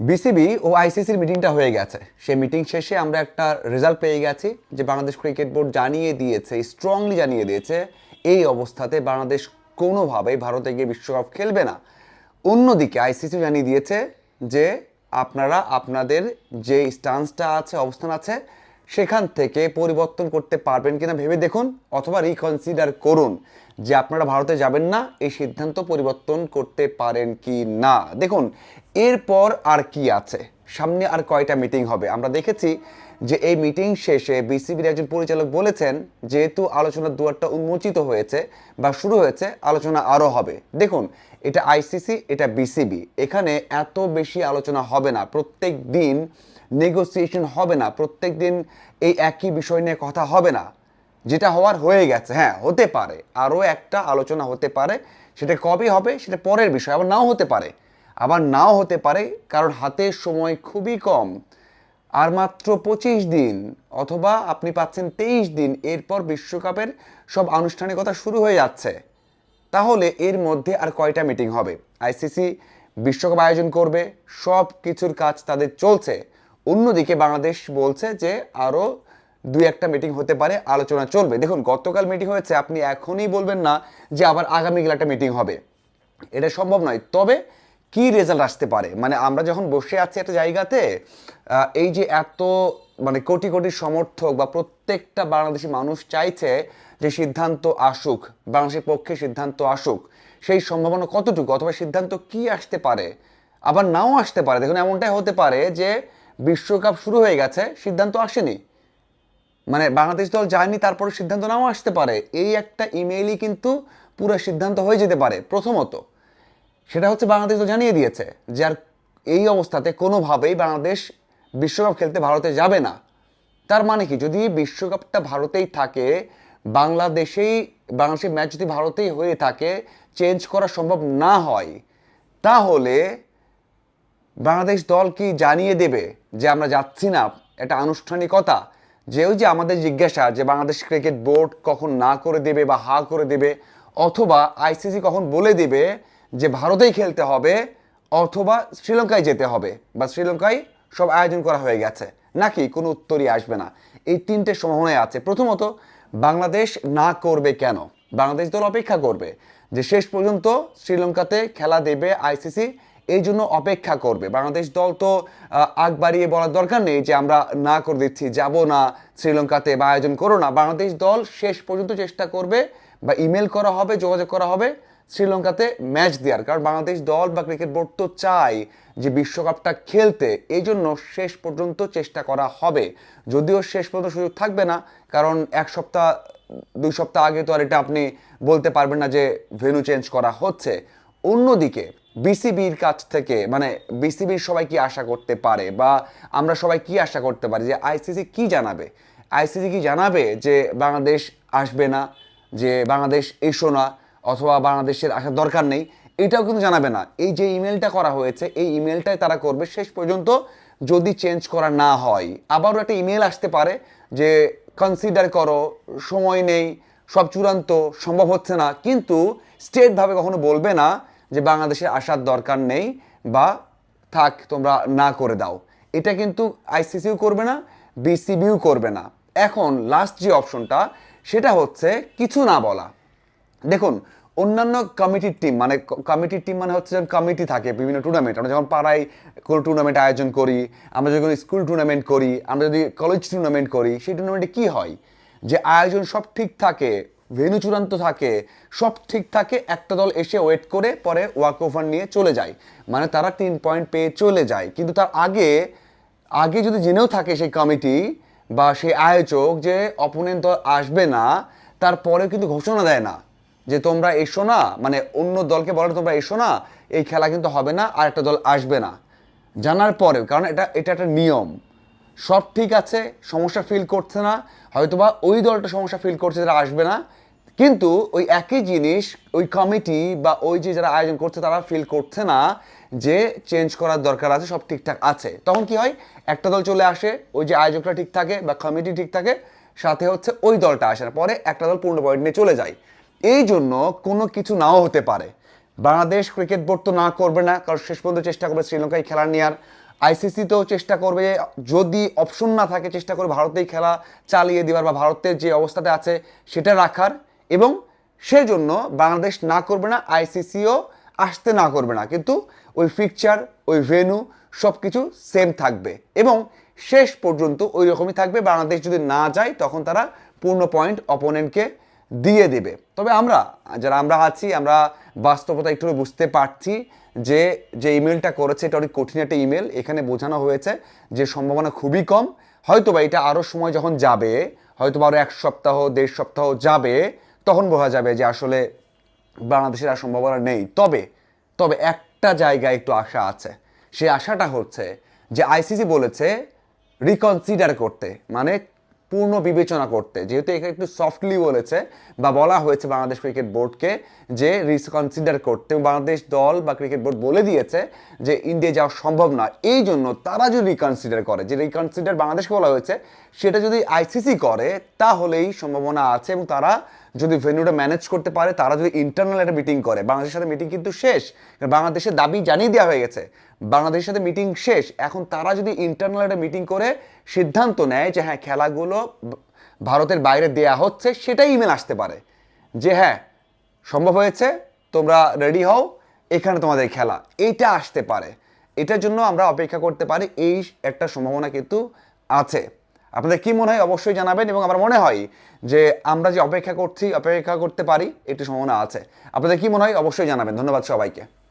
BCB ও আইসিসির মিটিংটা হয়ে গেছে। সেই মিটিং শেষে আমরা একটা রেজাল্ট পেয়ে গেছি যে বাংলাদেশ ক্রিকেট বোর্ড জানিয়ে দিয়েছে স্ট্রংলি জানিয়ে দিয়েছে, এই অবস্থাতে বাংলাদেশ কোনোভাবেই ভারতে গিয়ে বিশ্বকাপ খেলবে না। অন্যদিকে আইসিসি জানিয়ে দিয়েছে যে আপনারা, আপনাদের যে স্টান্সটা আছে, অবস্থান আছে সেখান থেকে পরিবর্তন করতে পারবেন কিনা ভেবে দেখুন অথবা রিকনসিডার করুন যে আপনারা ভারতে যাবেন না, এই সিদ্ধান্ত পরিবর্তন করতে পারেন কি না। দেখুন, এরপর আর কি আছে? সামনে আর কয়টা মিটিং হবে? আমরা দেখেছি যে এই মিটিং শেষে বিসিবির একজন পরিচালক বলেছেন, যেহেতু আলোচনার দুয়ারটা উন্মোচিত হয়েছে বা শুরু হয়েছে, আলোচনা আরও হবে। দেখুন, এটা আইসিসি এটা বিসিবি এখানে এত বেশি আলোচনা হবে না। প্রত্যেক দিন নেগোসিয়েশন হবে না, প্রত্যেক দিন এই একই বিষয় নিয়ে কথা হবে না। যেটা হওয়ার হয়ে গেছে হ্যাঁ হতে পারে। আরও একটা আলোচনা হতে পারে, সেটা কবে হবে, সেটা পরের বিষয়, আবার নাও হতে পারে। আবার নাও হতে পারে, কারণ হাতের সময় খুবই কম। আর মাত্র পঁচিশ দিন, অথবা আপনি পাচ্ছেন তেইশ দিন, এরপর বিশ্বকাপের সব আনুষ্ঠানিকতা শুরু হয়ে যাচ্ছে। তাহলে এর মধ্যে আর কয়টা মিটিং হবে? আইসিসি বিশ্বকাপ আয়োজন করবে সব কিছুর কাজ তাদের চলছে। অন্যদিকে বাংলাদেশ বলছে যে আরও দুই একটা মিটিং হতে পারে, আলোচনা চলবে। দেখুন, গতকাল মিটিং হয়েছে, আপনি এখনই বলবেন না যে আবার আগামীকাল একটা মিটিং হবে। এটা সম্ভব নয়। তবে কি রেজাল্ট আসতে পারে? মানে আমরা যখন বসে আছি একটা জায়গাতে এই যে এত মানে কোটি কোটি সমর্থক বা প্রত্যেকটা বাংলাদেশি মানুষ চাইছে যে সিদ্ধান্ত আসুক, বাংলাদেশের পক্ষে সিদ্ধান্ত আসুক, সেই সম্ভাবনা কতটুকু? অথবা সিদ্ধান্ত কি আসতে পারে? আবার নাও আসতে পারে? দেখুন, এমনটাই হতে পারে যে বিশ্বকাপ শুরু হয়ে গেছে, সিদ্ধান্ত আসেনি। মানে বাংলাদেশ দল যায়নি, তারপরে সিদ্ধান্ত নাও আসতে পারে। এই একটা ইমেইলই কিন্তু পুরো সিদ্ধান্ত হয়ে যেতে পারে, প্রথমত। সেটা হচ্ছে বাংলাদেশ তো জানিয়ে দিয়েছে যে আর এই অবস্থাতে কোনোভাবেই বাংলাদেশ বিশ্বকাপ খেলতে ভারতে যাবে না। তার মানে কি? যদি বিশ্বকাপটা ভারতেই থাকে, বাংলাদেশেই, বাংলাদেশের ম্যাচ যদি ভারতেই হয়ে থাকে চেঞ্জ করা সম্ভব না হয়, তাহলে বাংলাদেশ দল কি জানিয়ে দেবে যে আমরা যাচ্ছি না? এটা আনুষ্ঠানিকতা। যে ওই যে আমাদের জিজ্ঞাসা যে বাংলাদেশ ক্রিকেট বোর্ড কখন না করে দেবে বা হা করে দেবে, অথবা আইসিসি কখন বলে দেবে যে ভারতেই খেলতে হবে, অথবা শ্রীলঙ্কায় যেতে হবে, বা শ্রীলঙ্কায় সব আয়োজন করা হয়ে গেছে, নাকি কোনো উত্তরই আসবে না? এই তিনটে সম্ভাবনায় আছে। প্রথমত, বাংলাদেশ না করবে কেন? বাংলাদেশ দল অপেক্ষা করবে যে শেষ পর্যন্ত শ্রীলঙ্কাতে খেলা দেবে আইসিসি এই জন্য অপেক্ষা করবে। বাংলাদেশ দল তো আগ বাড়িয়ে বলার দরকার নেই যে আমরা না করে দিচ্ছি, যাব না, শ্রীলঙ্কাতে বা আয়োজন করো না। বাংলাদেশ দল শেষ পর্যন্ত চেষ্টা করবে বা ইমেল করা হবে, যোগাযোগ করা হবে শ্রীলঙ্কাতে ম্যাচ দেওয়ার কারণ বাংলাদেশ দল বা ক্রিকেট বোর্ড তো চায় যে বিশ্বকাপটা খেলতে। এই জন্য শেষ পর্যন্ত চেষ্টা করা হবে। যদিও শেষ পর্যন্ত সুযোগ থাকবে না, কারণ এক সপ্তাহ, দুই সপ্তাহ আগে তো আর এটা আপনি বলতে পারবেন না যে ভেনু চেঞ্জ করা হচ্ছে। অন্যদিকে, বিসিবির কাছ থেকে মানে বিসিবির সবাই কি আশা করতে পারে বা আমরা সবাই কি আশা করতে পারি যে আইসিসি কি জানাবে? আইসিসি কি জানাবে যে বাংলাদেশ আসবে না, যে বাংলাদেশ এসো না অথবা বাংলাদেশের আসার দরকার নেই? এটাও কিন্তু জানাবে না। এই যে ইমেলটা করা হয়েছে, এই ইমেলটাই তারা করবে। শেষ পর্যন্ত যদি চেঞ্জ করা না হয়, আবারও একটা ইমেল আসতে পারে যে কনসিডার করো, সময় নেই, সব চূড়ান্ত, সম্ভব হচ্ছে না। কিন্তু স্টেটভাবে কখনো বলবে না যে বাংলাদেশে আসার দরকার নেই বা থাক তোমরা না করে দাও। এটা কিন্তু আইসিসিও করবে না বিসিবিও করবে না। এখন লাস্ট যে অপশনটা সেটা হচ্ছে কিছু না বলা। দেখুন, অন্যান্য কমিটির টিম মানে কমিটির টিম মানে হচ্ছে যেমন কমিটি থাকে, বিভিন্ন টুর্নামেন্ট আমরা যখন পাড়ায় কোনো টুর্নামেন্ট আয়োজন করি, আমরা যখন স্কুল টুর্নামেন্ট করি, আমরা যদি কলেজ টুর্নামেন্ট করি, সেই টুর্নামেন্টে কি হয়? যে আয়োজন সব ঠিক থাকে ভেনু চূড়ান্ত থাকে, সব ঠিক থাকে, একটা দল এসে ওয়েট করে, পরে ওয়াক ওভার নিয়ে চলে যায়। মানে তারা তিন পয়েন্ট পেয়ে চলে যায়। কিন্তু তার আগে আগে যদি জেনেও থাকে সেই কমিটি বা সেই আয়োজক যে অপোনেন্ট দল আসবে না, তারপরেও কিন্তু ঘোষণা দেয় না যে তোমরা এসো না মানে অন্য দলকে বলো তোমরা এসো না, এই খেলা কিন্তু হবে না আর একটা দল আসবে না। জানার পরেও, কারণ এটা এটা একটা নিয়ম। সব ঠিক আছে, সমস্যা ফিল করছে না, হয়তোবা ওই দলটা সমস্যা ফিল করছে, যারা আসবে না কিন্তু ওই একই জিনিস, ওই কমিটি বা ওই যে যারা আয়োজন করছে তারা ফিল করছে না যে চেঞ্জ করার দরকার আছে, সব ঠিকঠাক আছে। তখন কি হয়? একটা দল চলে আসে, ওই যে আয়োজকরা ঠিক থাকে বা কমিটি ঠিক থাকে, সাথে হচ্ছে ওই দলটা আসে না পরে একটা দল পূর্ণ পয়েন্ট নিয়ে চলে যায়। এই জন্য কোনো কিছু নাও হতে পারে। বাংলাদেশ ক্রিকেট বোর্ড তো না করবে না, কারণ শেষ পর্যন্ত চেষ্টা করবে শ্রীলঙ্কায় খেলা নেওয়ার আইসিসি তো চেষ্টা করবে, যদি অপশন না থাকে, চেষ্টা করবে ভারতেই খেলা চালিয়ে দেওয়ার বা ভারতের যে অবস্থাতে আছে, সেটা রাখার। এবং সেজন্য বাংলাদেশ না করবে না আইসিসিও আসতে না করবে না। কিন্তু ওই ফিকচার ওই ভেনু সব কিছু সেম থাকবে এবং শেষ পর্যন্ত ওই রকমই থাকবে। বাংলাদেশ যদি না যায়, তখন তারা পূর্ণ পয়েন্ট অপোনেন্টকে দিয়ে দেবে। তবে আমরা, যারা আমরা আছি, আমরা বাস্তবতা একটু বুঝতে পারছি যে যে ইমেলটা করেছে, এটা অনেক কঠিন একটা ইমেল এখানে বোঝানো হয়েছে যে সম্ভাবনা খুবই কম। হয়তো বা এটা আরও সময় যখন যাবে হয়তো বা আরও এক সপ্তাহ, দেড় সপ্তাহ যাবে তখন বোঝা যাবে যে আসলে বাংলাদেশের আর সম্ভাবনা নেই। তবে তবে একটা জায়গায় একটু আশা আছে। সেই আশাটা হচ্ছে যে আইসিসি বলেছে রিকনসিডার করতে মানে পূর্ণ বিবেচনা করতে। যেহেতু এখানে একটু সফটলি বলেছে বা বলা হয়েছে বাংলাদেশ ক্রিকেট বোর্ডকে যে রিকনসিডার করতে বাংলাদেশ দল বা ক্রিকেট বোর্ড বলে দিয়েছে যে ইন্ডিয়া যাওয়া সম্ভব না। এই জন্য তারা যদি রিকনসিডার করে, যে রিকনসিডার বাংলাদেশকে বলা হয়েছে, সেটা যদি আইসিসি করে, তাহলেই সম্ভাবনা আছে এবং তারা যদি ভেন্যুটা ম্যানেজ করতে পারে, তারা যদি ইন্টারনাল একটা মিটিং করে, বাংলাদেশের সাথে মিটিং কিন্তু শেষ বাংলাদেশের দাবি জানিয়ে দেওয়া হয়ে গেছে, বাংলাদেশের সাথে মিটিং শেষ, এখন তারা যদি ইন্টারনাল একটা মিটিং করে, সিদ্ধান্ত নেয় যে হ্যাঁ খেলাগুলো ভারতের বাইরে দেয়া হচ্ছে, সেটাই ইমেল আসতে পারে, যে হ্যাঁ সম্ভব হয়েছে, তোমরা রেডি হও, এখানে তোমাদের খেলা এইটা আসতে পারে, এটার জন্য আমরা অপেক্ষা করতে পারি, এই একটা সম্ভাবনা কিন্তু আছে। আপনাদের কি মনে হয়? অবশ্যই জানাবেন এবং আমার মনে হয় যে আমরা যে অপেক্ষা করছি, অপেক্ষা করতে পারি, একটু সম্ভাবনা আছে। আপনাদের কি মনে হয়? অবশ্যই জানাবেন। ধন্যবাদ সবাইকে।